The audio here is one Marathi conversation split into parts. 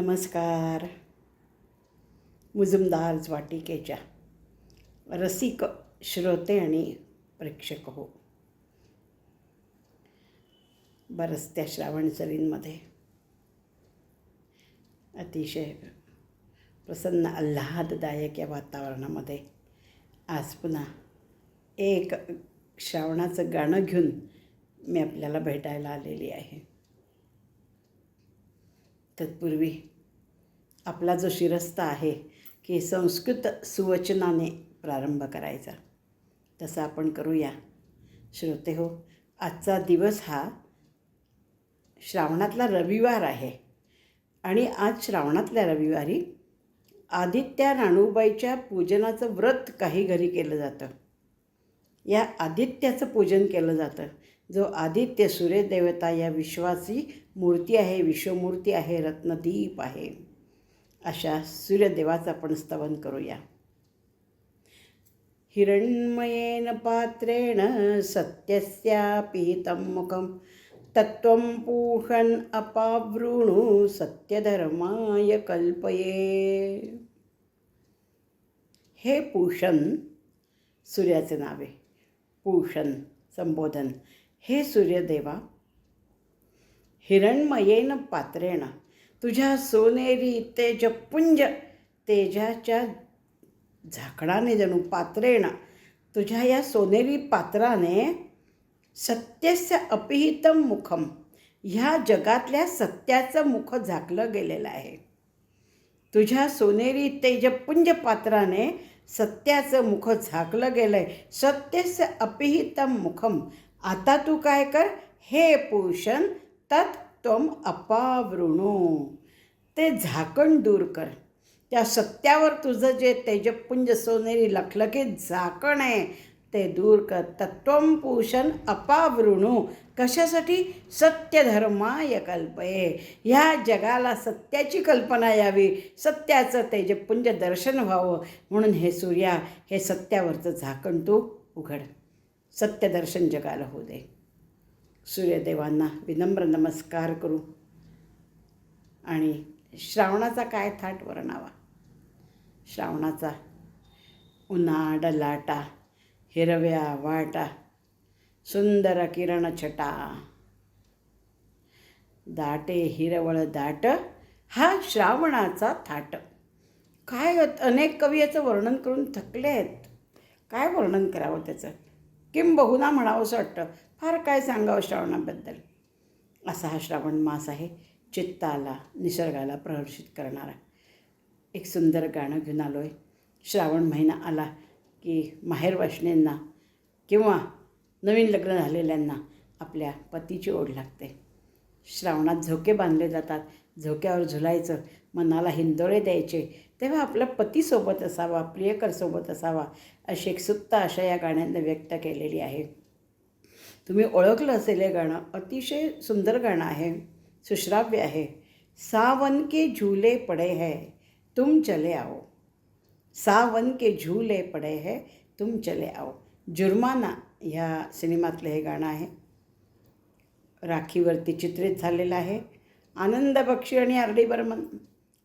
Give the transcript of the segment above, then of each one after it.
नमस्कार. मुजुमदार वाटिकेच्या रसिक श्रोते आणि प्रेक्षक हो. बरचत्या श्रावणसरींमध्ये अतिशय प्रसन्न आल्हाददायक या वातावरणामध्ये आज पुन्हा एक श्रावणाचं गाणं घेऊन मी आपल्याला भेटायला आलेली आहे. तत्पूर्वी. आपला जो शिरस्ता आहे की संस्कृत सुवचनाने प्रारंभ करायचा. तसं आपण करूया. श्रोते हो आजचा दिवस हा श्रावणातला रविवार आहे. आणि आज श्रावणातल्या रविवारी आदित्या राणूबाईच्या पूजनाचं व्रत काही घरी केलं जातं. या आदित्याचं पूजन केलं जातं. जो आदित्य सूर्यदेवता या विश्वाची मूर्ती आहे विश्वमूर्ती आहे रत्नदीप आहे. अशा सूर्यदेवाचं आपण स्तवन करूया. हिरण्मयेन पात्रेण सत्यस्यापिहितं मुखं तत्त्वं पूषन् अपावृणु सत्यधर्माय कल्पये. हे पूषण सूर्याचे नावे. पूषण संबोधन. हे सूर्यदेवा हिरण्मयेन पात्रेण तुझ्या सोनेरी तेजपुंज तेजाच्या झाकणाने जणू पात्रेण तुझ्या या सोनेरी पात्राने सत्यस्य अपिहितम मुखम ह्या जगातल्या सत्याचं मुख झाकलं गेलेलं आहे. तुझ्या सोनेरी तेजपुंज पात्राने सत्याचं मुख झाकलं गेलं आहे सत्यस्य अपिहितम मुखम आता तू काय कर? हे पोषण तत् त्वम अपावृणू. ते झाकण दूर कर. त्या सत्यावर तुझं जे तेजपुंज सोनेरी लखलखीत झाकण आहे ते दूर कर. तत्वम पोषण अपावृणू. कशासाठी? सत्यधर्माय कल्पये. ह्या जगाला सत्याची कल्पना यावी. सत्याचं तेजपुंज दर्शन व्हावं. म्हणून हे सूर्या हे सत्यावरचं झाकण तू उघड. सत्यदर्शन जगाला होऊ दे. सूर्यदेवांना विनम्र नमस्कार करू. आणि श्रावणाचा काय थाट वर्णावा? श्रावणाचा उन्हा डलाटा हिरव्या वाटा सुंदर किरण छटा. दाटे हिरवळ दाट हा श्रावणाचा थाट. काय अनेक कवी याचं वर्णन करून थकले आहेत. काय वर्णन करावं त्याचं? किंबहुना म्हणावंसं वाटतं. फार काय सांगावं श्रावणाबद्दल? असा हा श्रावण मास आहे चित्ताला निसर्गाला प्रहर्षित करणारा. एक सुंदर गाणं घेऊन आलो आहे श्रावण महिना आला की माहेर वाशनेंना किंवा नवीन लग्न झालेल्यांना आपल्या पतीची ओढ लागते. श्रावणात झोके बांधले जातात. झोक्यावर झुलायचं मनाला हिंदोळे द्यायचे तेव्हा आपला पतीसोबत असावा प्रियकरसोबत असावा अशी एक सुप्त आशा या गाण्यानं व्यक्त केलेली आहे. तुम्ही ओळखलं असेल हे गाणं अतिशय सुंदर गाणं आहे सुश्राव्य आहे. सावन के झूले पडे है तुम चले आओ. सावन के झूले पडे है तुम चले आओ. जुर्माना ह्या सिनेमातलं हे गाणं आहे. राखीवरती चित्रित झालेलं आहे. आनंद बक्षी आणि आर डी बर्मन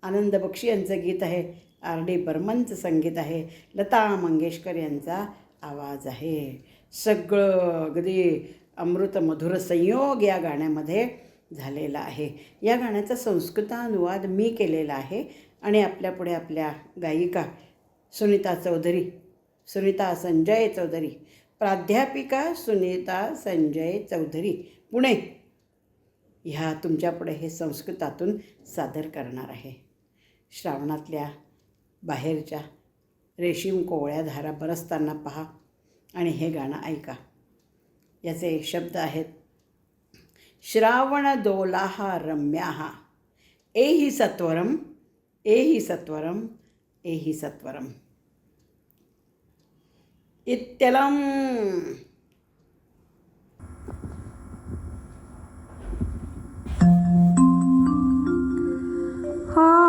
आनंद बक्षी यांचं गीत आहे. आर डी बर्मनचं संगीत आहे. लता मंगेशकर यांचा आवाज आहे. सगळं अगदी अमृत मधुर संयोग या गाण्यामध्ये झालेला आहे. या गाण्याचा संस्कृतानुवाद मी केलेला आहे आणि आपल्यापुढे आपल्या गायिका सुनीता चौधरी सुनीता संजय चौधरी प्राध्यापिका सुनीता संजय चौधरी पुणे ह्या तुमच्यापुढे हे संस्कृतातून सादर करणार आहे. श्रावणातल्या बाहेरच्या रेशीम कोवळ्या धारा बरसताना पहा आणि हे गाणं ऐका. याचे शब्द आहेत श्रावण दोलाहा रम्याहा एहि सत्वरम एहि सत्वरम एहि सत्वरम इत्यलम। हा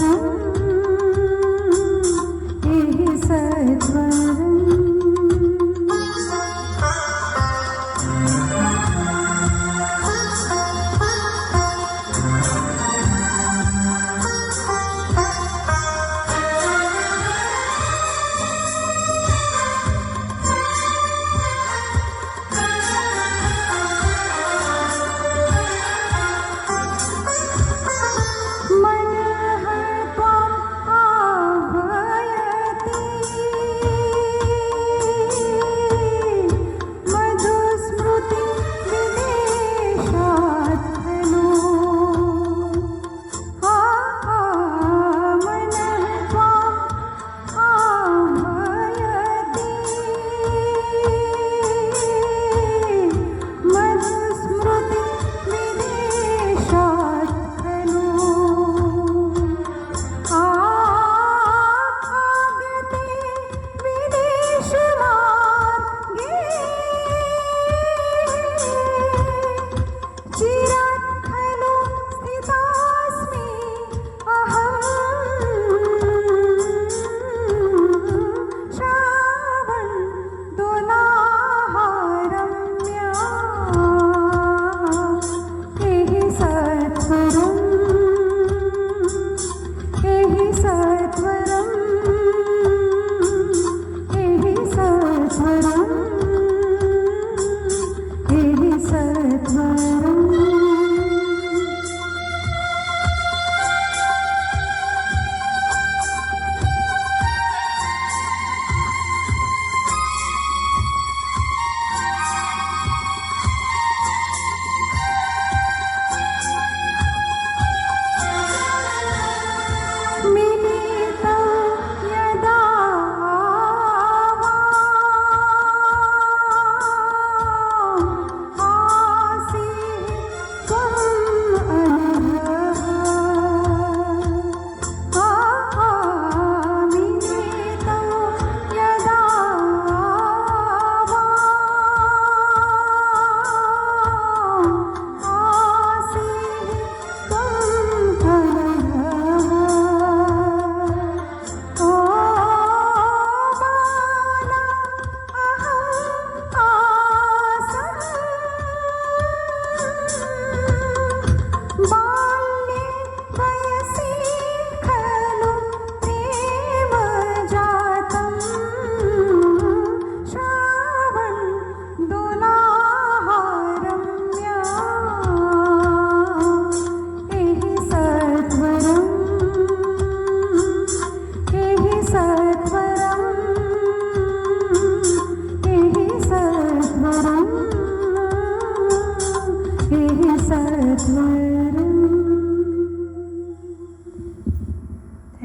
ना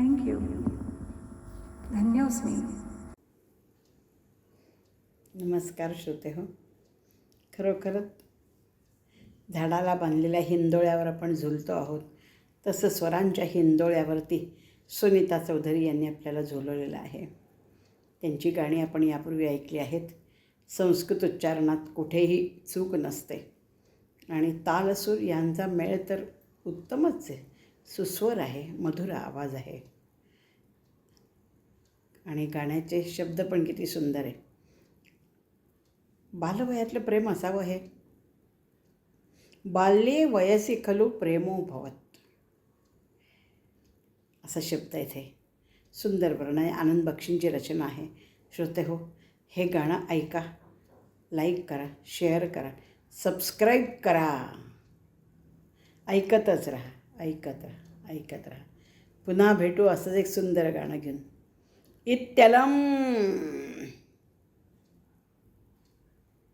थँक्यू धन्योस्मी नमस्कार श्रोते हो. खरोखरच झाडाला बांधलेल्या हिंदोळ्यावर आपण झुलतो आहोत. तसं स्वरांच्या हिंदोळ्यावरती सुनीता चौधरी यांनी आपल्याला झुलवलेलं आहे. त्यांची गाणी आपण यापूर्वी ऐकली आहेत. संस्कृत उच्चारणात कुठेही चूक नसते. आणि तालसूर यांचा मेळ तर उत्तमच आहे. सुस्वर आहे मधुर आवाज आहे. आणि गाण्याचे शब्द पण किती सुंदर आहे बालवयातलं प्रेम असावं हे. बाल्ये वयसी खलू प्रेमो भवत. असा शब्द इथे सुंदर वर्ण आहे. आनंद बक्षींची रचना आहे. श्रोते हो हे गाणं ऐका. लाईक करा शेअर करा सबस्क्राईब करा. ऐकतच राहा ऐकत राहा ऐकत राहा. पुन्हा भेटू असंच एक सुंदर गाणं घेऊन. इत्यलम